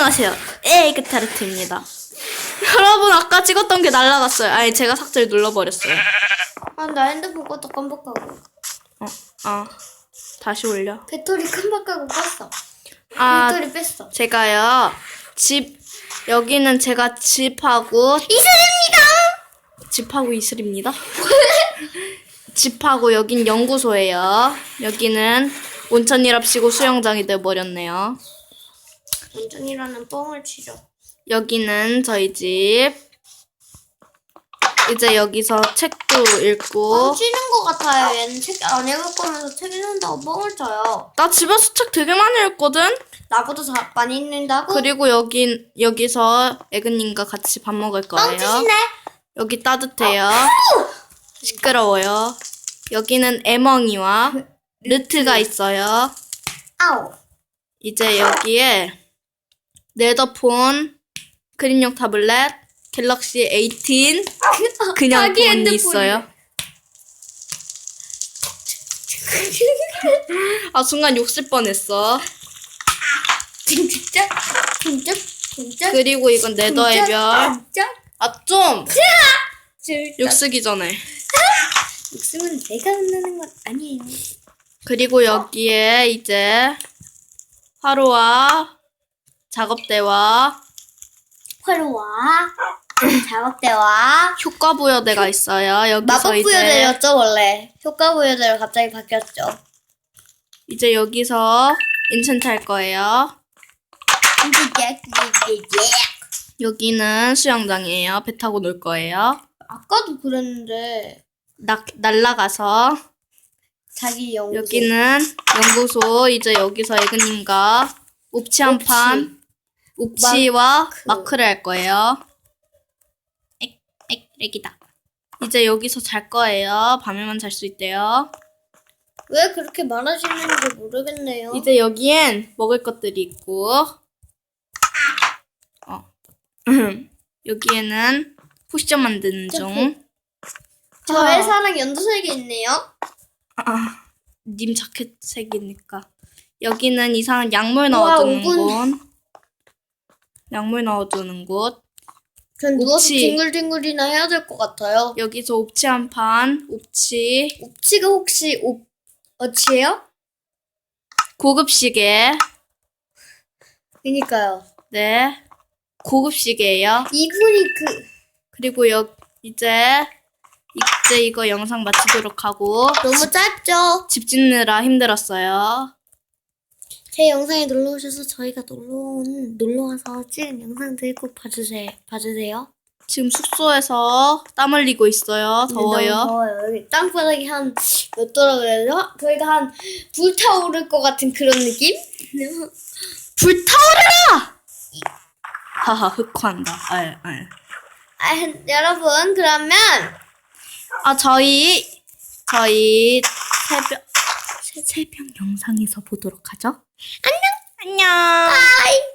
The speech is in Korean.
안녕하세요. 에이그 타르트입니다. 여러분 아까 찍었던 게 날라갔어요. 아니 제가 삭제를 눌러버렸어요. 아, 나 핸드폰 껐다 깜빡하고. 어, 아 다시 올려. 배터리 깜빡하고 껐어. 아 배터리 뺐어. 제가요 집 여기는 제가 집하고 이슬입니다! 집하고 이슬입니다. 집하고 여긴 연구소예요. 여기는 온천이랍시고 수영장이 돼버렸네요. 운전이라는 뻥을 치죠. 여기는 저희 집. 이제 여기서 책도 읽고. 뻥 치는 것 같아요. 얘는 책 안 읽을 거면서 책 읽는다고 뻥을 쳐요. 나 집에서 책 되게 많이 읽거든? 나보다 자, 많이 읽는다고? 그리고 여긴, 여기서 에그님과 같이 밥 먹을 뻥 거예요. 치시네? 여기 따뜻해요. 시끄러워요. 여기는 에멍이와 르트가 있어요. 아우. 이제 여기에 네더폰, 그림용 타블렛, 갤럭시 18, 그냥 자기 폰이 핸드폰이네. 있어요. 아 순간 욕실 뻔했어. 진짜? 진짜? 진짜? 그리고 이건 네더의 별. 진짜? 아 좀! 진짜? 욕 쓰기 전에. 욕심은 내가 혼나는 건 아니에요. 그리고 여기에 이제 화로와 작업대와 화로와 작업대와 효과 부여대가 있어요. 여기서 마법 이제 부여대였죠 원래 효과 부여대로 갑자기 바뀌었죠. 이제 여기서 인챈트 할 거예요. 여기는 수영장이에요. 배 타고 놀 거예요. 아까도 그랬는데 나, 날라가서 자기 연구소 여기는 연구소 이제 여기서 에그님과 옵치 한판 옵치와 마크. 마크를 할 거예요. 액, 액, 액이다. 이제 여기서 잘 거예요. 밤에만 잘 수 있대요. 왜 그렇게 말하시는지 모르겠네요. 이제 여기엔 먹을 것들이 있고, 어, 여기에는 포션 만드는 중. 저 회사랑 연두색이 있네요. 아, 님 자켓 색이니까. 여기는 이상한 약물 우와, 넣어두는 오븐. 곳. 약물 넣어두는 곳. 전 누워서 옵치. 뒹굴뒹굴이나 해야 될 것 같아요. 여기서 옵치 한 판, 옵치, 옵치가 혹시 옵 어치예요? 고급 시계. 그니까요. 네. 고급 시계예요. 이분이 그 그리고 여, 이제, 이제 이거 영상 마치도록 하고, 너무 짧죠? 집 짓느라 힘들었어요. 제 영상에 놀러 오셔서 저희가 놀러 온 놀러 와서 찍은 영상들 꼭 봐주세요. 봐주세요. 지금 숙소에서 땀 흘리고 있어요. 근데 더워요. 너무 더워요. 여기 땅바닥이 한 몇 도라 그래야 되죠? 저희가 한 불타오를 것 같은 그런 느낌? 불타오르라! 하하, 흑화한다. 알, 알. 아, 여러분 그러면 아, 저희, 저희 새벽, 새, 새벽 영상에서 보도록 하죠. 안녕! 안녕!